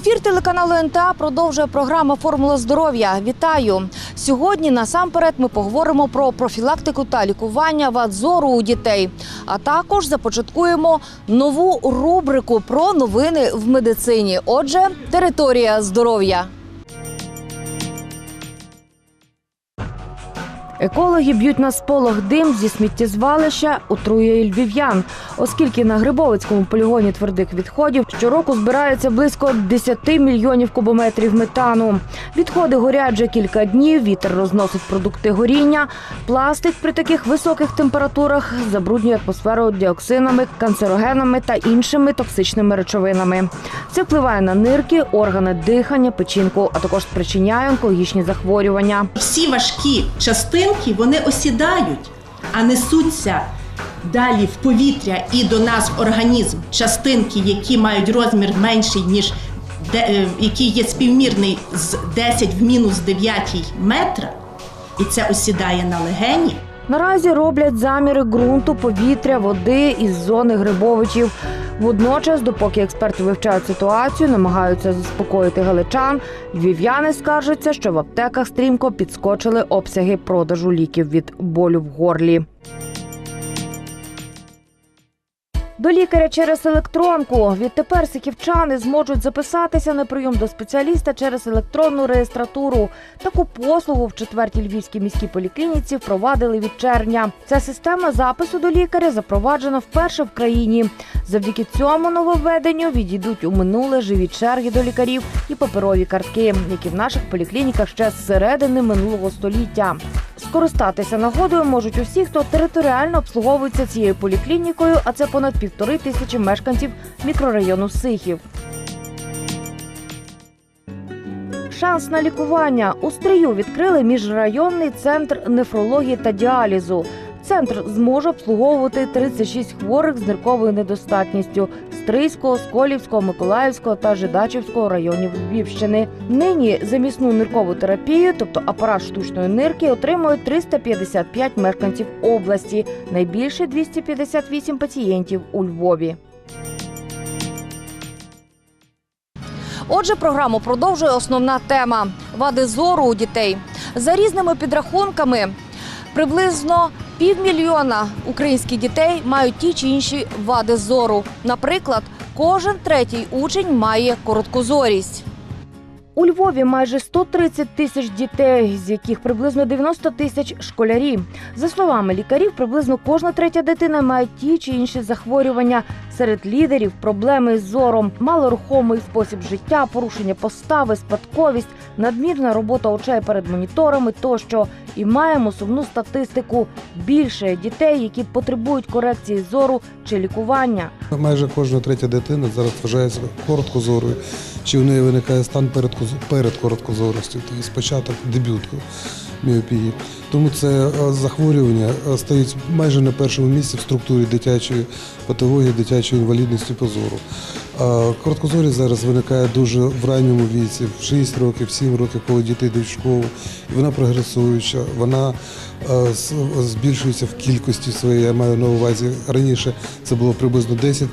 Ефір телеканалу НТА продовжує програма Формула здоров'я. Вітаю! Сьогодні насамперед ми поговоримо про профілактику та лікування вадзору у дітей. А також започаткуємо нову рубрику про новини в медицині. Отже, територія здоров'я. Екологи б'ють на сполох дим зі сміттєзвалища отруює львів'ян, оскільки на Грибовицькому полігоні твердих відходів щороку збирається близько 10 мільйонів кубометрів метану. Відходи горять вже кілька днів, вітер розносить продукти горіння. Пластик при таких високих температурах забруднює атмосферу діоксинами, канцерогенами та іншими токсичними речовинами. Це впливає на нирки, органи дихання, печінку, а також спричиняє онкологічні захворювання. всі важкі частинки вони осідають, а несуться далі в повітря і до нас в організм частинки, які мають розмір менший, ніж е, який є співмірний з 10 в мінус 9 метра, і це осідає на легені. Наразі роблять заміри ґрунту, повітря, води із зони Грибовичів. Водночас, допоки експерти вивчають ситуацію, намагаються заспокоїти галичан. Львів'яни скаржаться, що в аптеках стрімко підскочили обсяги продажу ліків від болю в горлі. До лікаря через електронку. Відтепер сиківчани зможуть записатися на прийом до спеціаліста через електронну реєстратуру. Таку послугу в четвертій львівській міській поліклініці впровадили від червня. Ця система запису до лікаря запроваджена вперше в країні. Завдяки цьому нововведенню відійдуть у минуле живі черги до лікарів і паперові картки, які в наших поліклініках ще з середини минулого століття. Скористатися нагодою можуть усі, хто територіально обслуговується цією поліклінікою, а це понад півтори тисячі мешканців мікрорайону Сихів. Шанс на лікування у стрію відкрили міжрайонний центр нефрології та діалізу. Центр зможе обслуговувати 36 хворих з нирковою недостатністю Стрийського, Сколівського, Миколаївського та Жидачівського районів Львівщини. Нині замісну ниркову терапію, тобто апарат штучної нирки, отримують 355 мешканців області. Найбільше 258 пацієнтів у Львові. Отже, програму продовжує основна тема вади зору у дітей. За різними підрахунками, приблизно півмільйона українських дітей мають ті чи інші вади зору. Наприклад, кожен третій учень має короткозорість. У Львові майже 130 тисяч дітей, з яких приблизно 90 тисяч школярі. За словами лікарів, приблизно кожна третя дитина має ті чи інші захворювання. Серед лідерів проблеми з зором, малорухомий спосіб життя, порушення постави, спадковість, надмірна робота очей перед моніторами тощо. І маємо сумну статистику більше дітей, які потребують корекції зору чи лікування. Майже кожна третя дитина зараз вважається короткозорою, чи в неї виникає стан перед, перед короткозоростю, тобто спочатку дебютку міопії. Тому це е, захворювання е, стоїть майже на першому місці в структурі дитячої патології, дитячої інвалідності по зору. Короткозорість зараз виникає дуже в ранньому віці, в 6 років, 7 років, коли діти йдуть в школу. І вона прогресуюча, вона е, збільшується в кількості своєї. Я маю на увазі раніше це було приблизно 10-12%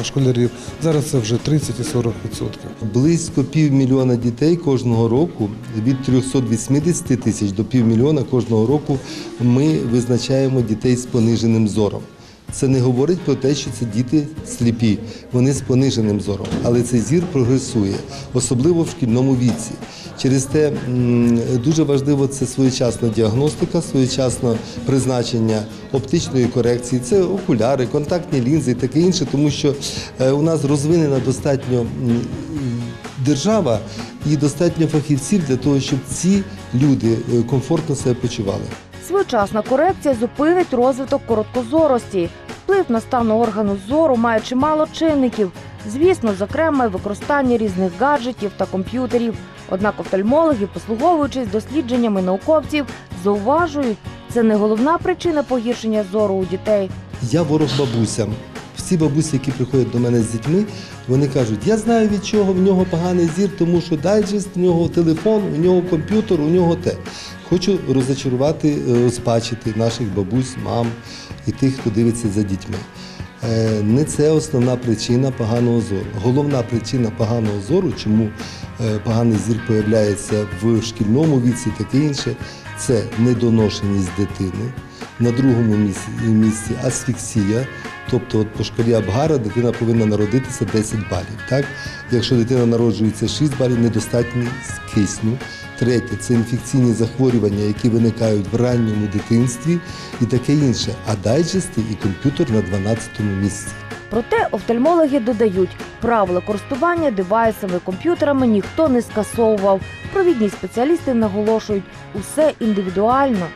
е, школярів. Зараз це вже 30 і 40%. Близько півмільйона дітей кожного року, від 380 тисяч до півмільйона кожного року ми визначаємо дітей з пониженим зором. Це не говорить про те, що це діти сліпі, вони з пониженим зором, але цей зір прогресує, особливо в шкільному віці. Через те дуже важливо це своєчасна діагностика, своєчасне призначення оптичної корекції, це окуляри, контактні лінзи і таке інше, тому що е, у нас розвинена достатньо держава і достатньо фахівців для того, щоб ці люди е, комфортно себе почували. Своєчасна корекція зупинить розвиток короткозорості. Вплив на стан органу зору має чимало чинників. Звісно, зокрема, використання різних гаджетів та комп'ютерів. Однак офтальмологи, послуговуючись дослідженнями науковців, зауважують, це не головна причина погіршення зору у дітей. Я ворог бабусям. Всі бабусі, які приходять до мене з дітьми, вони кажуть, я знаю від чого в нього поганий зір, тому що дайджест, у нього телефон, у нього комп'ютер, у нього те. Хочу розочарувати, е, розпачити наших бабусь, мам і тих, хто дивиться за дітьми. Е, Не це основна причина поганого зору. Головна причина поганого зору, чому е, поганий зір появляється в шкільному віці, таке інше, це недоношеність дитини. На другому місці, асфіксія, тобто от по шкалі Абгара дитина повинна народитися 10 балів. Так? Якщо дитина народжується 6 балів, недостатність кисню. Третє це інфекційні захворювання, які виникають в ранньому дитинстві і таке інше. А дайджести і комп'ютер на 12-му місці. Проте офтальмологи додають, правила користування девайсами, комп'ютерами ніхто не скасовував. Провідні спеціалісти наголошують, усе індивідуально.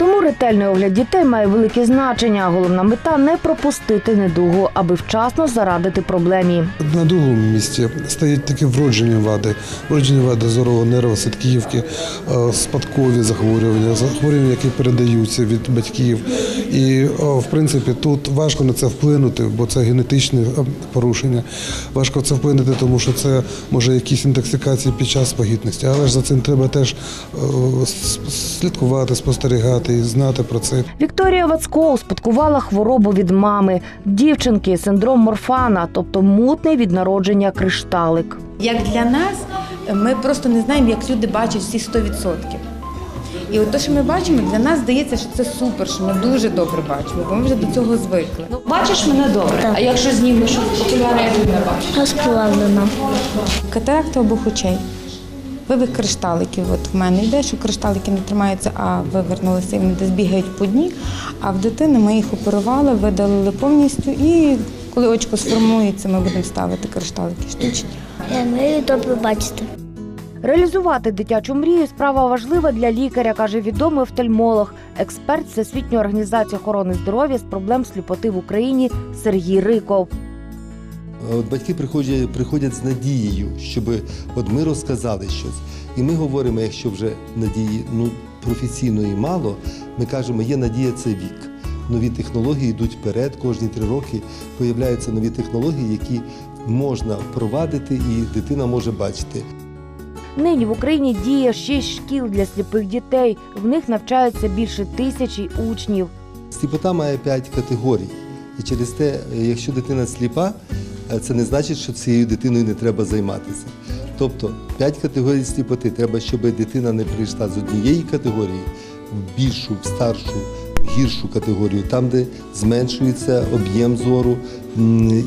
Тому ретельний огляд дітей має велике значення. Головна мета не пропустити недугу, аби вчасно зарадити проблемі. На другому місці стоять такі вроджені вади, вроджені вади зорового нерва, сітківки, е, спадкові захворювання, захворювання, які передаються від батьків. І в принципі тут важко на це вплинути, бо це генетичне е, порушення. Важко це вплинути, тому що це може якісь інтоксикації під час вагітності. Але ж за цим треба теж е, слідкувати, спостерігати і знати про це. Вікторія Вацько успадкувала хворобу від мами. Дівчинки синдром морфана, тобто мутний від народження кришталик. Як для нас, ми просто не знаємо, як люди бачать всі 100%. І от те, що ми бачимо, для нас здається, що це супер, що ми дуже добре бачимо, бо ми вже до цього звикли. Ну, Бачиш мене добре, а якщо знімеш окуляри, я не бачу. Розплавлена. Катаракта обох очей. Вивих кришталиків. От в мене йде, що кришталики не тримаються, а вивернулися, і вони десь бігають по дні. А в дитини ми їх оперували, видалили повністю, і коли очко сформується, ми будемо ставити кришталики штучні. Я вмію добре бачити. Реалізувати дитячу мрію справа важлива для лікаря, каже відомий офтальмолог, експерт Всесвітньої організації охорони здоров'я з проблем сліпоти в Україні Сергій Риков. От батьки приходять, приходять з надією, щоб от ми розказали щось. І ми говоримо, якщо вже надії ну, професійної мало, ми кажемо, є надія це вік. Нові технології йдуть вперед, кожні три роки появляються нові технології, які можна впровадити, і дитина може бачити. Нині в Україні діє шість шкіл для сліпих дітей. В них навчаються більше тисячі учнів. Сліпота має п'ять категорій. І через те, якщо дитина сліпа, е, це не значить, що цією дитиною не треба займатися. Тобто п'ять категорій сліпоти. Треба, щоб дитина не прийшла з однієї категорії в більшу, в старшу, в гіршу категорію, там, де зменшується об'єм зору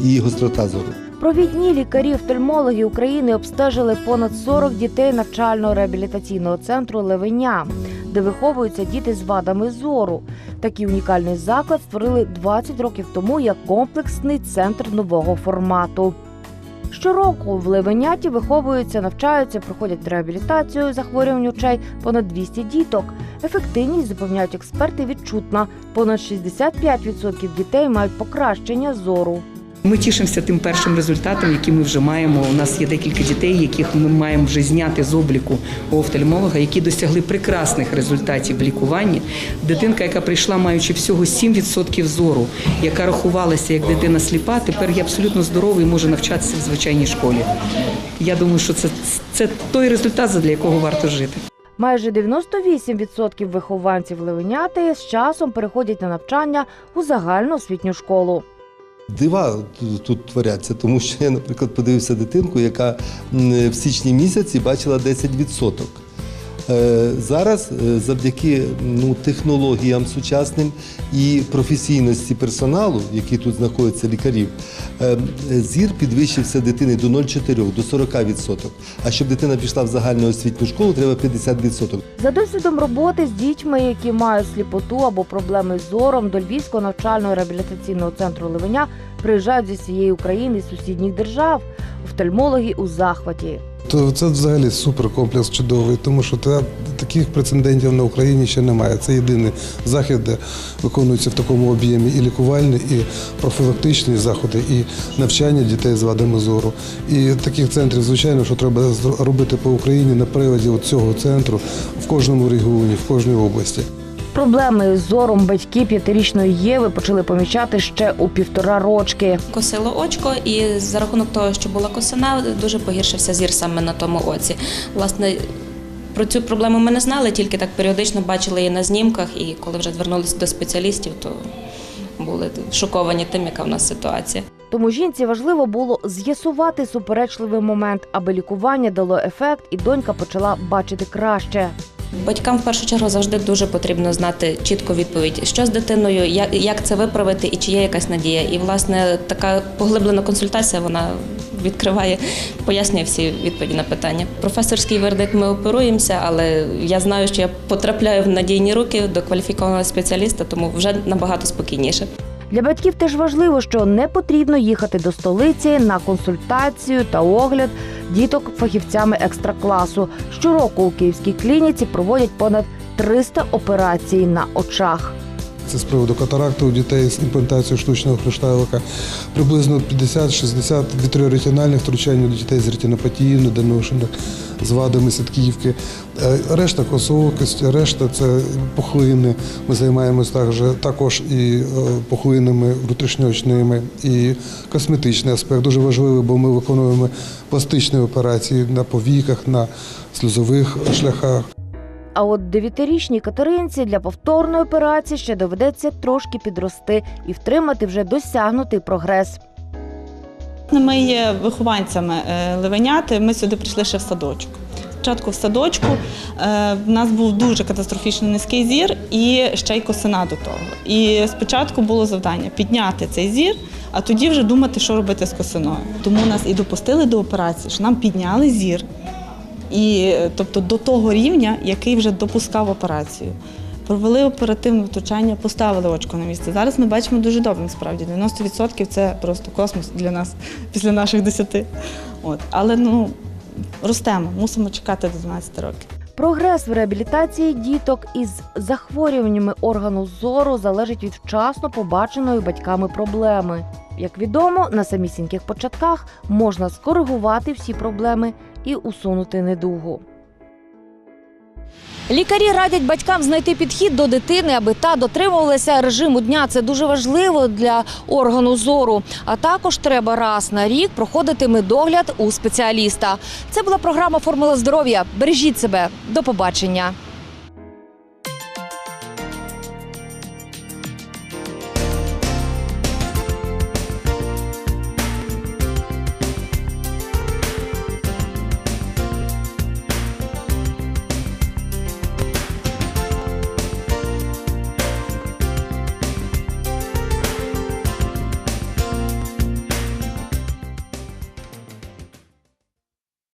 і гострота зору. Провідні лікарі офтальмологи України обстежили понад 40 дітей навчального реабілітаційного центру Левеня, де виховуються діти з вадами зору. Такий унікальний заклад створили 20 років тому як комплексний центр нового формату. Щороку в Левеняті виховуються, навчаються, проходять реабілітацію захворювань очей понад 200 діток. Ефективність, запевняють експерти, відчутна. Понад 65% дітей мають покращення зору. Ми тішимося тим першим результатом, який ми вже маємо. У нас є декілька дітей, яких ми маємо вже зняти з обліку у офтальмолога, які досягли прекрасних результатів в лікуванні. Дитинка, яка прийшла, маючи всього 7% зору, яка рахувалася як дитина сліпа, тепер є абсолютно здоровий і може навчатися в звичайній школі. Я думаю, що це, це той результат, задля якого варто жити. Майже 98% вихованців Левеняти з часом переходять на навчання у загальну освітню школу. Дива тут- творяться, тому що я, наприклад, подивився дитинку, яка в січні місяці бачила 10%. Е, Зараз е, завдяки ну, технологіям сучасним і професійності персоналу, який тут знаходиться лікарів, е, зір підвищився дитини до 0,4 до 40%. А щоб дитина пішла в загальну освітню школу, треба 50%. За досвідом роботи з дітьми, які мають сліпоту або проблеми з зором, до Львівського навчального реабілітаційного центру Левеня приїжджають зі всієї України і сусідніх держав. Офтальмологи у захваті. То це взагалі суперкомплекс чудовий, тому що та, таких прецедентів на Україні ще немає. Це єдиний захід, де виконуються в такому об'ємі і лікувальні, і профілактичні заходи, і навчання дітей з вадами зору. І таких центрів, звичайно, що треба робити по Україні на приводі цього центру в кожному регіоні, в кожній області. Проблеми з зором батьки п'ятирічної Єви почали помічати ще у півтора рочки. Косило очко, і за рахунок того, що була косина, дуже погіршився зір саме на тому оці. Власне, про цю проблему ми не знали, тільки так періодично бачили її на знімках, і коли вже звернулися до спеціалістів, то були шоковані тим, яка в нас ситуація. Тому жінці важливо було з'ясувати суперечливий момент, аби лікування дало ефект, і донька почала бачити краще. Батькам в першу чергу завжди дуже потрібно знати чітку відповідь, що з дитиною, як, це виправити і чи є якась надія. І власне така поглиблена консультація вона відкриває, пояснює всі відповіді на питання. Професорський вердикт ми оперуємося, але я знаю, що я потрапляю в надійні руки до кваліфікованого спеціаліста, тому вже набагато спокійніше. Для батьків теж важливо, що не потрібно їхати до столиці на консультацію та огляд діток фахівцями екстракласу. Щороку у київській клініці проводять понад 300 операцій на очах. Це з приводу катаракти у дітей з імплантацією штучного кришталика. Приблизно 50-60 вітріоретинальних втручань у дітей з ретинопатією, недоношених, з вадами сітківки. Е, Решта косоокості, решта це пухлини. Ми займаємося також, і е, пухлинами внутрішньоочними, і косметичний аспект дуже важливий, бо ми виконуємо пластичні операції на повіках, на сльозових шляхах. А от дев'ятирічній Катеринці для повторної операції ще доведеться трошки підрости і втримати вже досягнутий прогрес. Ми є вихованцями е, Левеняти. Ми сюди прийшли ще в садочок. Спочатку в садочку е, в нас був дуже катастрофічно низький зір і ще й косина до того. І спочатку було завдання підняти цей зір, а тоді вже думати, що робити з косиною. Тому нас і допустили до операції, що нам підняли зір, і е, тобто до того рівня, який вже допускав операцію. Провели оперативне втручання, поставили очко на місце. Зараз ми бачимо дуже добре, насправді. 90% це просто космос для нас після наших 10. От. Але ну, ростемо, мусимо чекати до 12 років. Прогрес в реабілітації діток із захворюваннями органу зору залежить від вчасно побаченої батьками проблеми. Як відомо, на самісіньких початках можна скоригувати всі проблеми і усунути недугу. Лікарі радять батькам знайти підхід до дитини, аби та дотримувалася режиму дня. Це дуже важливо для органу зору. А також треба раз на рік проходити медогляд у спеціаліста. Це була програма Формула здоров'я. Бережіть себе. До побачення.